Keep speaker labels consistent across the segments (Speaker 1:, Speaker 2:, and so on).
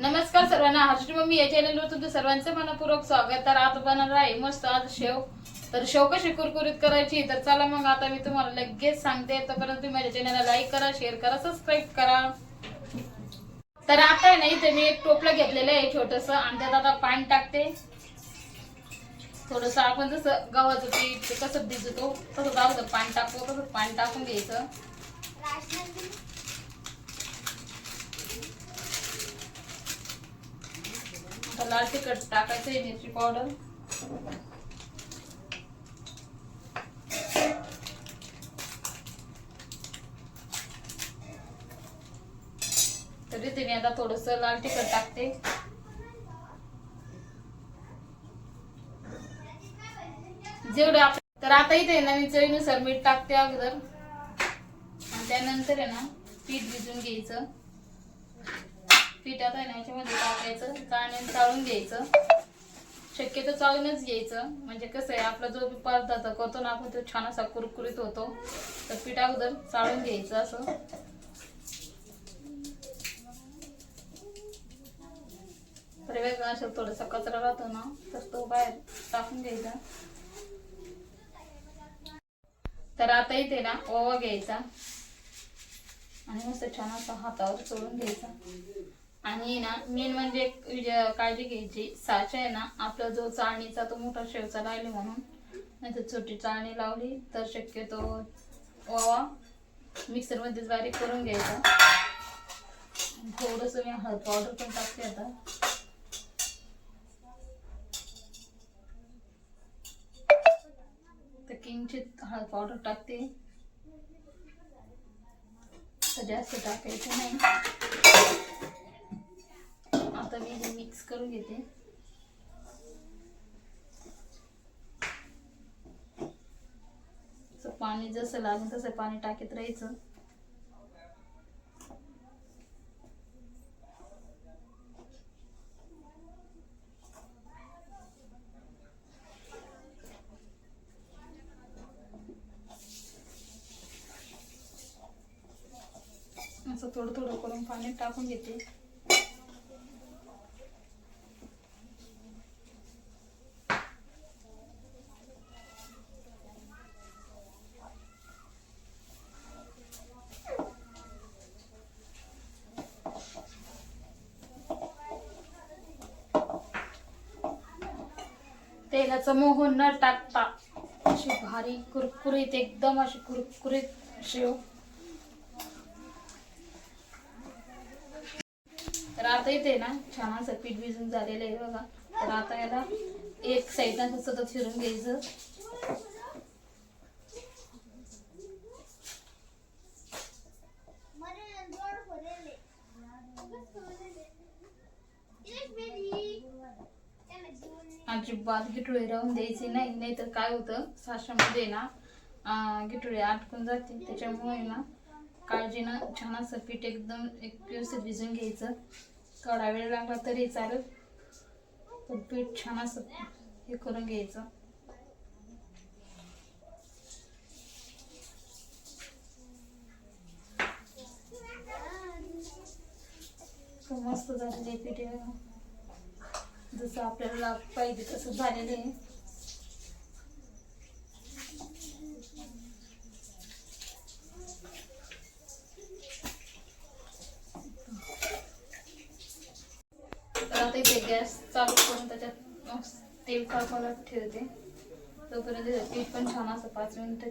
Speaker 1: नमस्कार सर्वांना हर्षी मम्मी या चॅनलवर तुमचं सर्वांचं मनपूर्वक स्वागत. तर आज बनणार आहे मस्त आज शेव. तर शेव कशी कुरकुरीत करायची? तर चला मग आता मी तुम्हाला लगेच सांगते. तोपर्यंत तुम्ही माझ्या चॅनलला लाईक करा शेअर करा सबस्क्राईब करा. तर आता आहे ना इथे मी एक टोपलं घेतलेलं आहे छोटस आणि त्यात आता पाणी टाकते. थोडस आपण जसं गव्हाचं पीठ कसं भिजतो तसं जाऊ पाणी टाकतो तसं पाणी टाकून घ्यायचं. आता लाल तिखट टाकायचं आहे मिरची पावडर. तरी तिने आता थोडस लाल तिखट टाकते. जेवढं आप तर आता इथे ना मी चवीनुसार मीठ टाकते अगोदर. आणि त्यानंतर आहे ना पीठ भिजून घ्यायचं. पिठात आहे ना याच्यामध्ये टाकायचं चाळण्याने चाळून घ्यायचं. शक्यतो चाळूनच घ्यायचं. म्हणजे कसं आहे आपला जो पदार्थ करतो ना आपण तो छान असा कुरकुरीत होतो. तर पीठ अगोदर चाळून घ्यायचं असं. वेगळा असं थोडासा कचरा राहतो ना तर तो बाहेर टाकून घ्यायचा. तर आता इथे ना ओवा घ्यायचा. आणि मस्त छान असा हातावर चोळून घ्यायचा. आणि ना मेन म्हणजे एक काळजी घ्यायची. साचा आहे ना आपला जो चाळणीचा तो मोठा शेवचा राहिले म्हणून. नाही तर छोटी चाळणी लावली तर शक्यतो ओवा मिक्सरमध्येच बारीक करून घ्यायचा. थोडस मी हळद पावडर पण टाकते आता. तर किंचित हळद पावडर टाकते. तर जास्त टाकायचं नाही. आता मी हे मिक्स करून घेते. पाणी जसं लागेल तसं पाणी टाकीत राहायचं. असं थोडं थोडं करून पाणी टाकून घेते. तेलाचं मोहन न टाकता अशी भारी कुरकुरीत एकदम अशी कुरकुरीत शेव हो. तर आता येते ना छान असं पीठ भिजून झालेलं आहे बघा. तर आता याला एक साईडनं सतत फिरून घ्यायचं. अजिबात गिटुळे राहून द्यायचे नाही. नाहीतर काय होतं साशामध्ये ना गिटुळे आटकून जाते त्याच्यामुळे ना काळजीनं छान असं पीठ एकदम एक व्यवस्थित भिजून घ्यायचं. थोडा वेळ लागला तरी चालेल. पण पीठ छान असं हे करून घ्यायचं. मस्त झालेलं आहे पीठ. जसं आपल्याला पाहिजे तसं झालेलं चालू करून त्याच्यात तेल कापायला ठेवते. पीठ छान असं पाच मिनिटं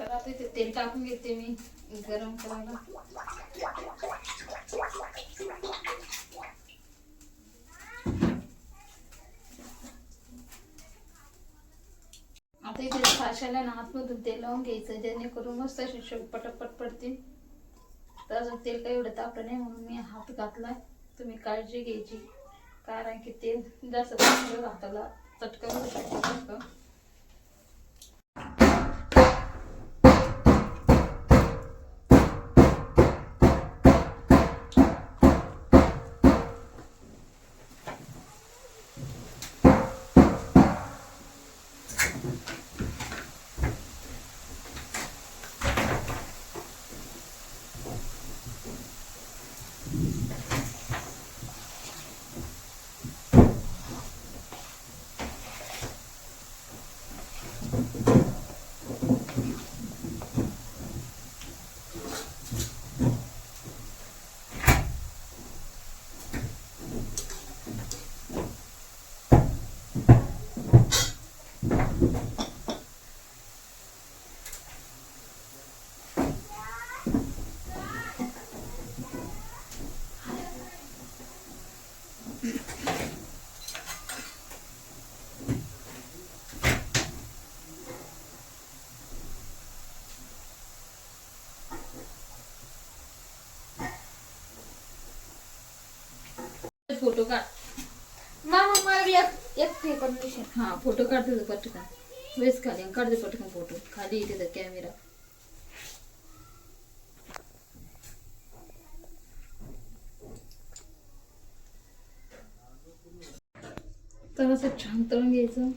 Speaker 1: तर आता इथे तेल टाकून घेते मी गरम करायला. आता इथे साशाला ना आतमधून तेल लावून घ्यायचं जेणेकरून मस्त अशी शेव पटपट पडतील तर अजून तेल काही एवढं तापलं नाही म्हणून मी हात घातला तुम्ही काळजी घ्यायची कारण की तेल जास्त तापलं हाताला चटकन. होऊ शकतं हा फोटो काढते तो पटकन. वेस खाली आणि काढते पटकन फोटो खाली इथे तर कॅमेरा तर असं छान तळून घ्यायचं.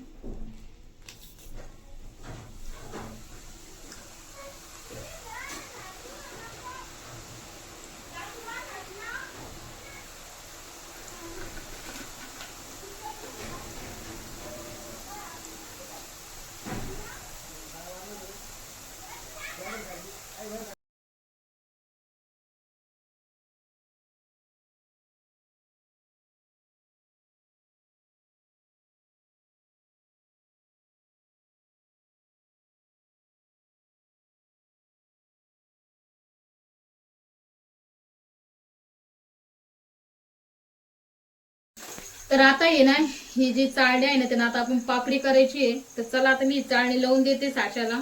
Speaker 1: तर आता ये ना ही जी चाळणी आहे ना त्यांना आता आपण पापडी करायची आहे. तर चला आता मी ही चाळणी लावून देते साशाला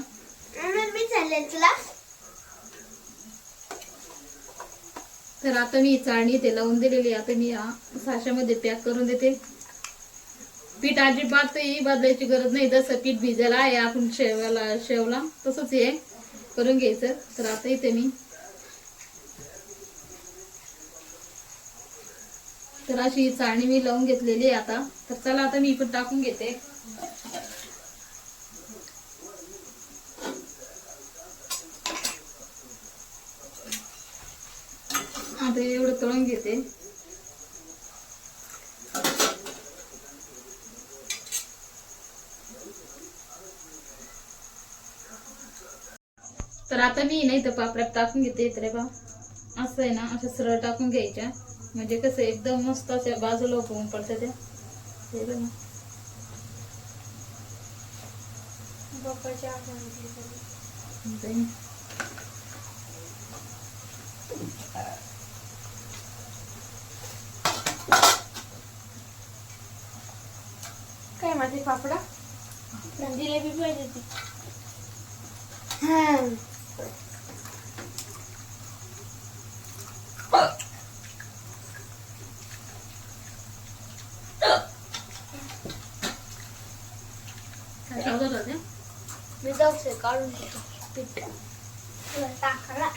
Speaker 1: तर आता मी ही चाळणी इथे लावून दिलेली आता मी या साशामध्ये पॅक करून देते. पीठ अजिबातही बदलायची गरज नाही. जसं पीठ भिजायला आहे आपण शेवाला शेवला तसंच हे करून घ्यायचं. तर आता इथे मी तर अशी ही चाळणी मी लावून घेतलेली आहे आता. तर चला आता मी पण टाकून घेते. आता एवढं तळून घेते. तर आता मी नाही तर पापड्यात टाकून घेते तर बा असं आहे ना असं सरळ टाकून घ्यायच्या. म्हणजे कसं एकदम मस्त अशा बाजूला उभं पडतं त्या. हे
Speaker 2: काय माझे पापडा? जिलेबी पाहिजे ती हा
Speaker 1: काय लावलं होतं ते?
Speaker 2: मी काढून घेतो पीठ टाकायला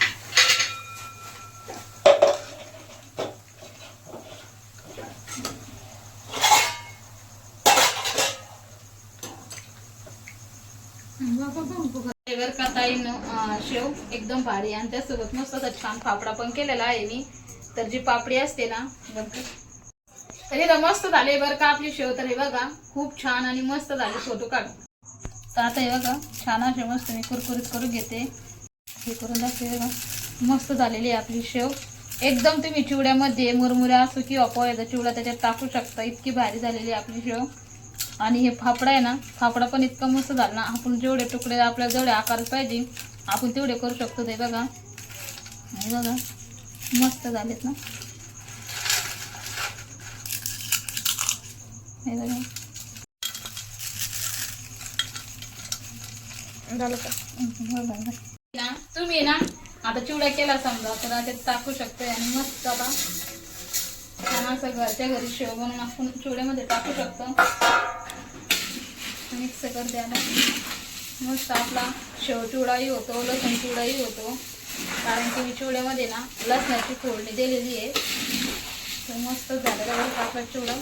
Speaker 1: शेव. एकदम भारी. आणि त्यासोबत मस्त छान फाफडा पण केलेला आहे मी. तर जी पापडी असते ना तर हे मस्त झाले. बरं का आपली शेव तर हे बघा. खूप छान आणि मस्त झाले. फोटो काढ तर आता हे बघा छान असे मस्त मी कुरकुरीत करून घेते. हे करून दाखते बघा. मस्त झालेली आहे आपली शेव. एकदम तुम्ही चिवड्यामध्ये मुरमुऱ्या असो किंवा पोह्याचा चिवडा त्याच्यात टाकू शकता. इतकी भारी झालेली आहे आपली शेव. आणि हे फाफडा आहे ना फाफडा पण इतका मस्त झाला ना आपण जेवढे तुकडे आपल्या जेवढे आकार पाहिजे आपण तेवढे करू शकतो ते बघा. हे बघा मस्त झालेत ना. हे बघा.
Speaker 2: झालं का?
Speaker 1: तुम्ही ना. आता चिवडा केला समजा तर आता टाकू शकतो आणि मस्त आता छान असं घरच्या घरी शेव बनवून आपण चिवड्यामध्ये टाकू शकतो. मिक्स करते आता. मस्त आपला शेव चिवडाही होतो लसूण चिवडाही होतो. कारण की मी चिवड्यामध्ये ना लसणाची फोडणी दिलेली आहे. तर मस्त झालेला आपला चिवडा.